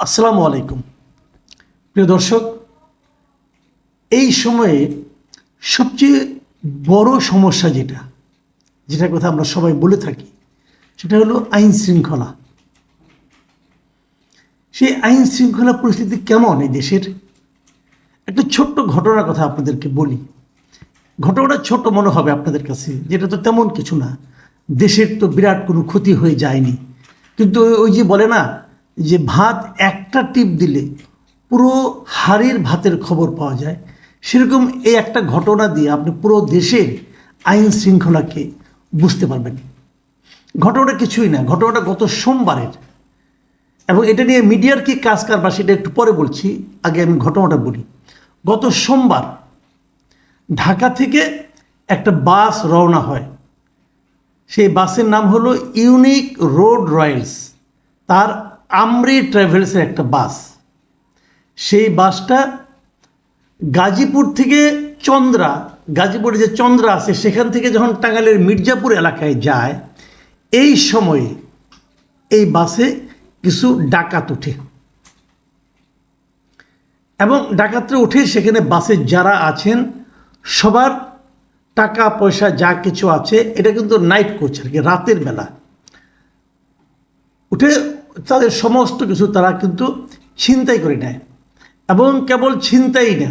আসসালামু আলাইকুম। প্রিয় দর্শক, এই সময়ে সবচেয়ে বড় সমস্যা যেটা, যেটার কথা আমরা সবাই বলে থাকি, সেটা হলো আইন শৃঙ্খলা। সেই আইন শৃঙ্খলা পরিস্থিতি কেমন এই দেশের? একটা ছোট্ট ঘটনার কথা আপনাদেরকে বলি। ঘটনাটা ছোট মনে হবে আপনাদের কাছে, যেটা তো তেমন কিছু না। দেশের তো বিরাট কোনো ক্ষতি হয়ে যায়নি। কিন্তু ওই- ওই যে বলে না যে ভাত একটা টিপ দিলে পুরো হাড়ির ভাতের খবর পাওয়া যায়। সেরকম এই একটা ঘটনা দিয়ে আপনি পুরো দেশের আইন শৃঙ্খলাকে বুঝতে পারবেন। ঘটনাটা কিছুই না, ঘটনাটা গত সোমবারের। এবং এটা নিয়ে মিডিয়ার কি কাজ কারবার সেটা একটু পরে বলছি, আগে আমি ঘটনাটা বলি। গত সোমবার ঢাকা থেকে একটা বাস রওনা হয়। সেই বাসের নাম হলো ইউনিক রোড রয়্যালস তার আমরি ট্রাভেলসের একটা বাস। সেই বাসটা গাজীপুর থেকে চন্দ্রা, গাজীপুরে যে চন্দ্রা আছে, সেখান থেকে যখন টাঙ্গাইলের মির্জাপুর এলাকায় যায়, এই সময়ে এই বাসে কিছু ডাকাত ওঠে। এবং ডাকাতরা উঠে সেখানে বাসে যারা আছেন, সবার টাকা, পয়সা, যা কিছু আছে, এটা কিন্তু নাইট কোচ আর কি, রাতের বেলা। উঠে তাদের সমস্ত কিছু তারা কিন্তু ছিনতাই করে নেয়। এবং কেবল ছিনতাই না,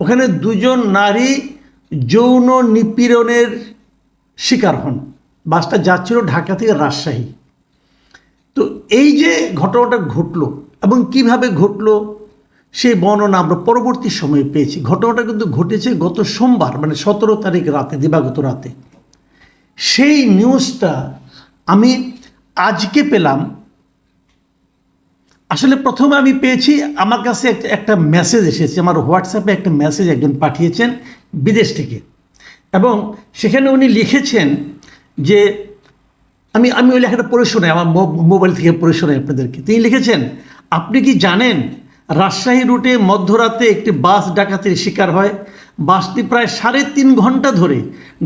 ওখানে দুজন নারী যৌন নিপীড়নের শিকার হন। বাসটা যাচ্ছিল ঢাকা থেকে রাজশাহী। তো এই যে ঘটনাটা ঘটলো এবং কীভাবে ঘটলো সেই বর্ণনা আমরা পরবর্তী সময়ে পেয়েছি। ঘটনাটা কিন্তু ঘটেছে গত সোমবার মানে সতেরো তারিখ রাতে, দিবাগত রাতে। সেই নিউজটা আমি আজকে পেলাম। আসলে প্রথমে আমি পেয়েছি, আমার কাছে একটা মেসেজ এসেছে, আমার হোয়াটসঅ্যাপে একটা মেসেজ একজন পাঠিয়েছেন বিদেশ থেকে। এবং সেখানে উনি লিখেছেন যে, আমি আমি ওই লেখাটা পড়ে শোনাই, আমার মোবাইল থেকে পড়ে শোনাই আপনাদেরকে। তিনি লিখেছেন, আপনি কি জানেন, রাজশাহী রুটে মধ্যরাতে একটি বাস ডাকাতের শিকার হয়? বাসটি প্রায় সাড়ে তিন ঘণ্টা ধরে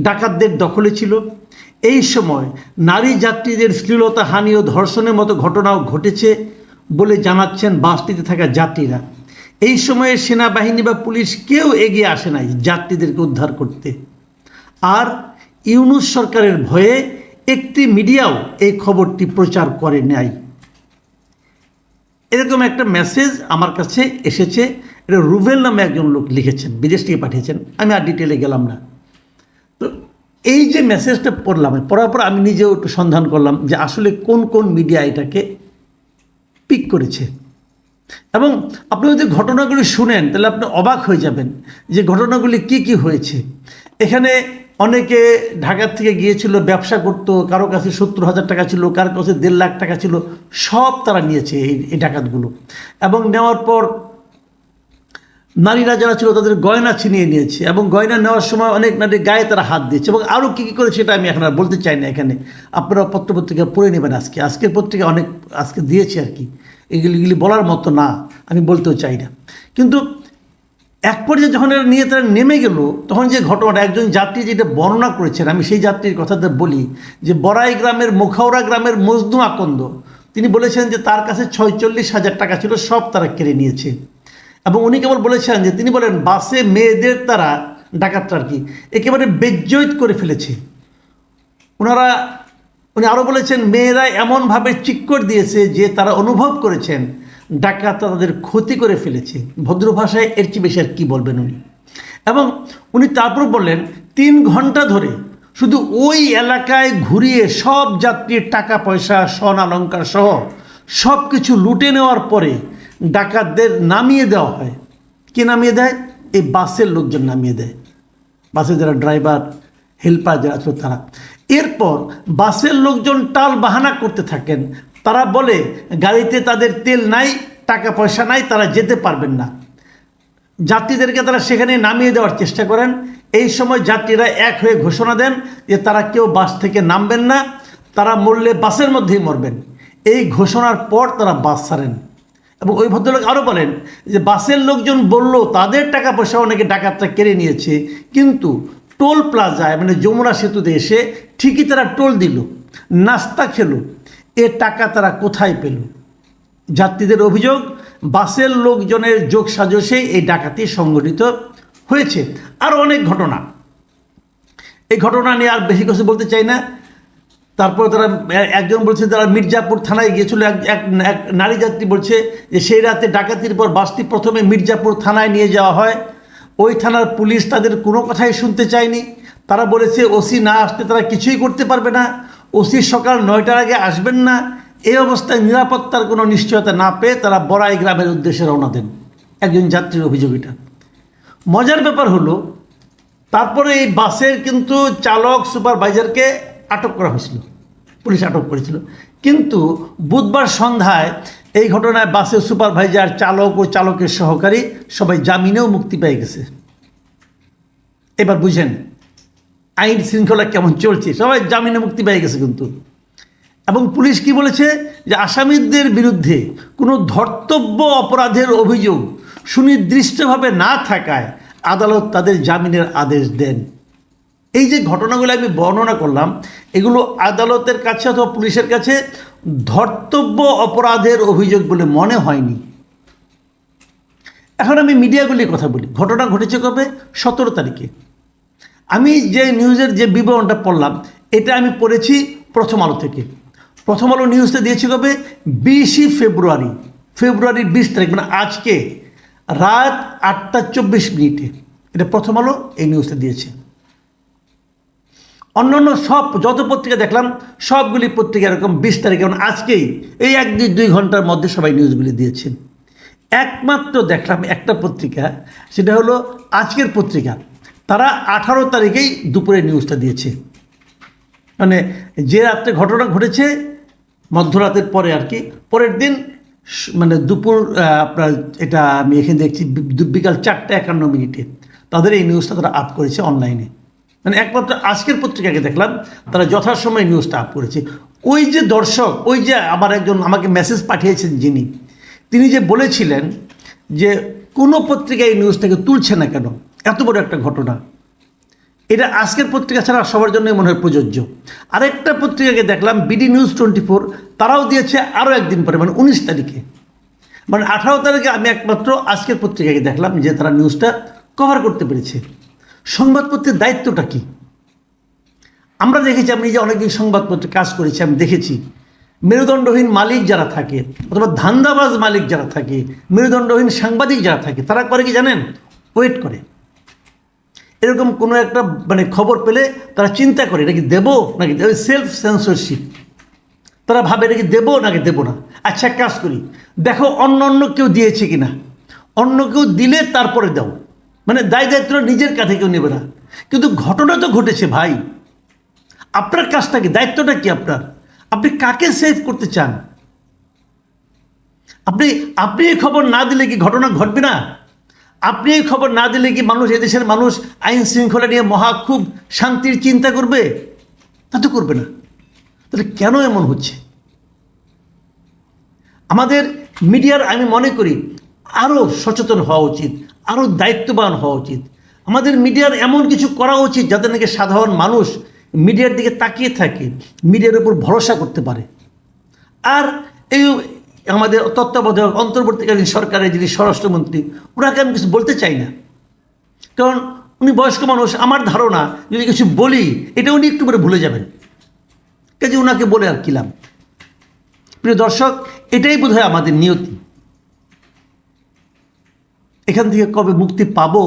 ডাকাতদের দখলে ছিল। এই সময় নারী যাত্রীদের শ্লীলতা, হানি ও ধর্ষণের মতো ঘটনাও ঘটেছে বলে জানাচ্ছেন বাসটিতে থাকা যাত্রীরা। এই সময়ে সেনাবাহিনী বা পুলিশ কেউ এগিয়ে আসে নাই যাত্রীদেরকে উদ্ধার করতে। আর ইউনুস সরকারের ভয়ে একটি মিডিয়াও এই খবরটি প্রচার করে নাই। এরকম একটা মেসেজ আমার কাছে এসেছে। এটা রুবেল নামে একজন লোক লিখেছেন, বিদেশ থেকে পাঠিয়েছেন। আমি আর ডিটেলে গেলাম না। তো এই যে মেসেজটা পড়লাম পড়ার পর আমি নিজেও একটু সন্ধান করলাম যে আসলে কোন কোন মিডিয়া এটাকে পিক করেছে। এবং আপনি যদি ঘটনাগুলি শুনেন, তাহলে আপনি অবাক হয়ে যাবেন যে ঘটনাগুলি কি কি হয়েছে। এখানে অনেকে ঢাকার থেকে গিয়েছিল, ব্যবসা করতো, কারও কাছে সত্তর হাজার টাকা ছিল, কারও কাছে দেড় লাখ টাকা ছিল, সব তারা নিয়েছে এই ডাকাতগুলো। এবং নেওয়ার পর নারীরা যারা ছিল তাদের গয়না ছিনিয়ে নিয়েছে এবং গয়না নেওয়ার সময় অনেক নারী গায়ে তারা হাত দিয়েছে এবং আরও কী কী করেছে সেটা আমি এখন আর বলতে চাই না এখানে। আপনারা পত্রপত্রিকা পড়ে নেবেন আজকে। আজকের পত্রিকা অনেক আজকে দিয়েছে আর কি। এগুলি এগুলি বলার মতো না, আমি বলতেও চাই না। কিন্তু এক পর্যায়ে যখন এরা নিয়ে তারা নেমে গেল, তখন যে ঘটনাটা, একজন যাত্রী যেটা বর্ণনা করেছেন, আমি সেই যাত্রীর কথাটা বলি যে বড়াই গ্রামের মুখাউড়া গ্রামের মজদু আকন্দ, তিনি বলেছেন যে তার কাছে ছয়চল্লিশ হাজার টাকা ছিল, সব তারা কেড়ে নিয়েছে। এবং উনি কেবল বলেছেন যে, তিনি বলেন, বাসে মেয়েদের তারা ডাকাতটা আর কি একেবারে বেজ্জয়িত করে ফেলেছে। ওনারা উনি আরও বলেছেন, মেয়েরা এমনভাবে চিক্কর দিয়েছে যে, তারা অনুভব করেছেন ডাকাত তাদের ক্ষতি করে ফেলেছে। ভদ্র ভাষায় এর চেয়ে বেশি আর কী বলবেন উনি? এবং উনি তারপর বললেন, তিন ঘণ্টা ধরে শুধু ওই এলাকায় ঘুরিয়ে সব যাত্রীর টাকা পয়সা স্বর্ণ অলঙ্কার সহ সব কিছু লুটে নেওয়ার পরে ডাকাতদের নামিয়ে দেওয়া হয়। কে নামিয়ে দেয়? এই বাসের লোকজন নামিয়ে দেয়। বাসে যারা ড্রাইভার, হেল্পার যারা ছিল তারা। এরপর বাসের লোকজন টাল বাহানা করতে থাকেন। তারা বলে, গাড়িতে তাদের তেল নাই, টাকা পয়সা নাই, তারা যেতে পারবেন না। যাত্রীদেরকে তারা সেখানে নামিয়ে দেওয়ার চেষ্টা করেন। এই সময় যাত্রীরা এক হয়ে ঘোষণা দেন যে তারা কেউ বাস থেকে নামবেন না, তারা মরলে বাসের মধ্যেই মরবেন। এই ঘোষণার পর তারা বাস ছাড়েন। এবং ওই ভদ্রলোক আরও বলেন যে, বাসের লোকজন বলল, তাদের টাকা পয়সা অনেকে ডাকাতরা কেড়ে নিয়েছে, কিন্তু টোল প্লাজায় মানে যমুনা সেতুতে এসে ঠিকই তারা টোল দিল, নাস্তা খেলো, এ টাকা তারা কোথায় পেল? যাত্রীদের অভিযোগ, বাসের লোকজনের যোগ সাজসে এই ডাকাতি সংঘটিত হয়েছে। আরও অনেক ঘটনা। এই ঘটনা নিয়ে আর বেশি কিছু বলতে চাই না। তারপর তারা একজন বলছে তারা মির্জাপুর থানায় গিয়েছিল, এক এক নারী যাত্রী বলছে যে সেই রাতে ডাকাতির পর বাসটি প্রথমে মির্জাপুর থানায় নিয়ে যাওয়া হয়। ওই থানার পুলিশ তাদের কোনো কথাই শুনতে চায়নি। তারা বলেছে, ওসি না আসতে তারা কিছুই করতে পারবে না। ওসি সকাল নয়টার আগে আসবেন না। এই অবস্থায় নিরাপত্তার কোনো নিশ্চয়তা না পেয়ে তারা বড়াই গ্রামের উদ্দেশ্যে রওনা দেন একজন যাত্রীর অভিযোগ এটা মজার ব্যাপার হলো, তারপরে এই বাসের কিন্তু চালক, সুপারভাইজারকে আটক করা হয়েছিল, পুলিশ আটক করেছিল। কিন্তু বুধবার সন্ধ্যায় এই ঘটনায় বাসের সুপারভাইজার চালক ও চালকের সহকারী সবাই জামিনেও মুক্তি পেয়ে গেছে। এবার বুঝেন, আইন শৃঙ্খলা কেমন চলছে? সবাই জামিনে মুক্তি পেয়ে গেছে কিন্তু। এবং পুলিশ কি বলেছে? যে আসামিদের বিরুদ্ধে কোনো ধর্তব্য অপরাধের অভিযোগ সুনির্দিষ্টভাবে না থাকায় আদালত তাদের জামিনের আদেশ দেন। এই যে ঘটনাগুলো আমি বর্ণনা করলাম, এগুলো আদালতের কাছে অথবা পুলিশের কাছে ধর্তব্য অপরাধের অভিযোগ বলে মনে হয়নি। এখন আমি মিডিয়াগুলির কথা বলি। ঘটনা ঘটেছে কবে? সতেরো তারিখে। আমি যে নিউজের যে বিবরণটা পড়লাম, এটা আমি পড়েছি প্রথম আলো থেকে। প্রথম আলো নিউজটা দিয়েছি কবে? বিশই ফেব্রুয়ারি। ফেব্রুয়ারির বিশ তারিখ মানে আজকে। রাত আটটা চব্বিশ মিনিটে। এটা প্রথম আলো, এই নিউজটা দিয়েছে। অন্যান্য সব, যত পত্রিকা দেখলাম, সবগুলি পত্রিকা এরকম বিশ তারিখে মানে আজকেই, এই এক, দুই দুই ঘণ্টার মধ্যে সবাই নিউজগুলি দিয়েছেন। একমাত্র দেখলাম একটা পত্রিকা, সেটা হলো আজকের পত্রিকা। তারা আঠারো তারিখেই দুপুরে নিউজটা দিয়েছে। মানে যে রাত্রে ঘটনা ঘটেছে, মধ্যরাতের পরে আর কি, পরের দিন মানে দুপুর আপনার এটা আমি এখানে দেখছি বিকাল চারটে একান্ন মিনিটে। তাদের এই নিউজটা তারা আপ করেছে অনলাইনে। মানে একমাত্র আজকের পত্রিকাকে দেখলাম, তারা যথাসময়ে নিউজটা আপ করেছে। ওই যে দর্শক, ওই যে আমার একজন আমাকে মেসেজ পাঠিয়েছেন যিনি, তিনি যে বলেছিলেন যে কোনো পত্রিকা এই নিউজটাকে তুলছে না কেন, এত বড় একটা ঘটনা। এটা আজকের পত্রিকা ছাড়া সবার জন্যই মনে হয় প্রযোজ্য। আরেকটা পত্রিকাকে দেখলাম বিডি নিউজ টোয়েন্টি ফোর তারাও দিয়েছে আরও একদিন পরে মানে উনিশ তারিখে। মানে আঠারো তারিখে আমি একমাত্র আজকের পত্রিকাকে দেখলাম যে তারা নিউজটা কভার করতে পেরেছে। সংবাদপত্রের দায়িত্বটা কি? আমরা দেখেছি, আমি যে অনেকদিন সংবাদপত্রে কাজ করেছি, আমি দেখেছি। মেরুদণ্ডহীন মালিক যারা থাকে, অথবা ধান্দাবাজ মালিক যারা থাকে, মেরুদণ্ডহীন সাংবাদিক যারা থাকে, তারা করে কি জানেন? ওয়েট করে। এরকম কোনো একটা মানে খবর পেলে তারা চিন্তা করে, এটা কি দেবো নাকি সেলফ সেন্সরশিপ তারা ভাবে এটা কি দেবো নাকি দেবো না? আচ্ছা কাজ করি। দেখো, অন্য অন্য কেউ দিয়েছে কি না অন্য কেউ দিলে তারপরে দাও। মানে দায় দায়িত্ব নিজের কাছে কেউ নেবে না। কিন্তু ঘটনা তো ঘটেছে ভাই। আপনার কাজটা কি? দায়িত্বটা কি আপনার? আপনি কাকে সেভ করতে চান? আপনি আপনি এই খবর না দিলে কি ঘটনা ঘটবে না? আপনি এই খবর না দিলে কি মানুষ এদেশের মানুষ আইন শৃঙ্খলা নিয়ে মহা খুব শান্তির চিন্তা করবে? তা তো করবে না। তাহলে কেন এমন হচ্ছে? আমাদের মিডিয়ার, আমি মনে করি আরও সচেতন হওয়া উচিত আরও দায়িত্ববান হওয়া উচিত। আমাদের মিডিয়ার এমন কিছু করা উচিত যাতে নাকি সাধারণ মানুষ মিডিয়ার দিকে তাকিয়ে থাকে, মিডিয়ার উপর ভরসা করতে পারে। আর এই আমাদের তত্ত্বাবধায়ক, অন্তর্বর্তীকালীন সরকারের যিনি স্বরাষ্ট্রমন্ত্রী, ওনাকে আমি কিছু বলতে চাই না। কারণ উনি বয়স্ক মানুষ, আমার ধারণা যদি কিছু বলি, এটা উনি একটু করে ভুলে যাবেন। কাজে ওনাকে বলে আর কিলাম প্রিয় দর্শক, এটাই বোধহয় আমাদের নিয়তি। এখান থেকে কবে মুক্তি পাবো